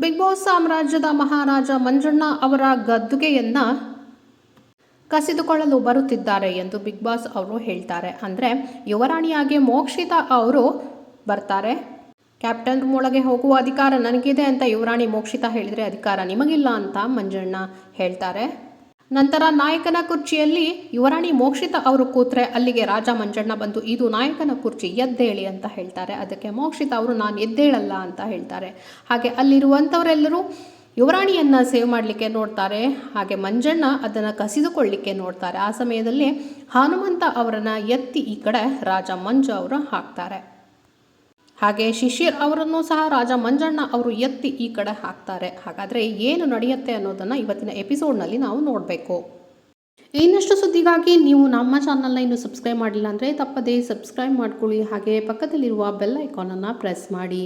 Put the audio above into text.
Big boss ಸಾಮ್ರಾಜ್ಯದ ಮಹಾರಾಜ ಮಂಜಣ್ಣ ಅವರ ಗದ್ದುಗೆಯನ್ನ ಕಸಿದುಕೊಳ್ಳಲು ಬರುತ್ತಿದ್ದಾರೆ ಎಂದು ಬಿಗ್ ಬಾಸ್ ಅವರು ಹೇಳ್ತಾರೆ. ಅಂದರೆ, ಯುವರಾಣಿಯಾಗಿ ಮೋಕ್ಷಿತಾ ಅವರು ಬರ್ತಾರೆ. ಕ್ಯಾಪ್ಟನ್ ಒಳಗೆ ಹೋಗುವ ಅಧಿಕಾರ ನನಗಿದೆ ಅಂತ ಯುವರಾಣಿ ಮೋಕ್ಷಿತಾ ಹೇಳಿದರೆ ಅಧಿಕಾರ ನಿಮಗಿಲ್ಲ ಅಂತ ಮಂಜಣ್ಣ ಹೇಳ್ತಾರೆ. ನಂತರ ನಾಯಕನ ಕುರ್ಚಿಯಲ್ಲಿ ಯುವರಾಣಿ ಮೋಕ್ಷಿತ ಅವರು ಕೂತ್ರೆ ಅಲ್ಲಿಗೆ ರಾಜ ಮಂಜಣ್ಣ ಬಂದು, ಇದು ನಾಯಕನ ಕುರ್ಚಿ, ಎದ್ದೇಳಿ ಅಂತ ಹೇಳ್ತಾರೆ. ಅದಕ್ಕೆ ಮೋಕ್ಷಿತ ಅವರು, ನಾನು ಎದ್ದೇಳಲ್ಲ ಅಂತ ಹೇಳ್ತಾರೆ. ಹಾಗೆ ಅಲ್ಲಿರುವಂಥವರೆಲ್ಲರೂ ಯುವರಾಣಿಯನ್ನು ಸೇವ್ ಮಾಡಲಿಕ್ಕೆ ನೋಡ್ತಾರೆ. ಹಾಗೆ ಮಂಜಣ್ಣ ಅದನ್ನು ಕಸಿದುಕೊಳ್ಳಿಕ್ಕೆ ನೋಡ್ತಾರೆ. ಆ ಸಮಯದಲ್ಲಿ ಹನುಮಂತ ಅವರನ್ನು ಎತ್ತಿ ಈ ಕಡೆ ರಾಜ ಮಂಜು ಅವರು ಹಾಕ್ತಾರೆ. ಹಾಗೆ ಶಿಶಿರ್ ಅವರನ್ನು ಸಹ ರಾಜ ಮಂಜಣ್ಣ ಅವರು ಎತ್ತಿ ಈ ಕಡೆ ಹಾಕ್ತಾರೆ. ಹಾಗಾದರೆ ಏನು ನಡೆಯುತ್ತೆ ಅನ್ನೋದನ್ನು ಇವತ್ತಿನ ಎಪಿಸೋಡ್ನಲ್ಲಿ ನಾವು ನೋಡಬೇಕು. ಇನ್ನಷ್ಟು ಸುದ್ದಿಗಾಗಿ ನೀವು ನಮ್ಮ ಚಾನಲ್ನ ಇನ್ನೂ ಸಬ್ಸ್ಕ್ರೈಬ್ ಮಾಡಿಲ್ಲ ಅಂದರೆ ತಪ್ಪದೇ ಸಬ್ಸ್ಕ್ರೈಬ್ ಮಾಡ್ಕೊಳ್ಳಿ. ಹಾಗೆ ಪಕ್ಕದಲ್ಲಿರುವ ಬೆಲ್ ಐಕಾನನ್ನು ಪ್ರೆಸ್ ಮಾಡಿ.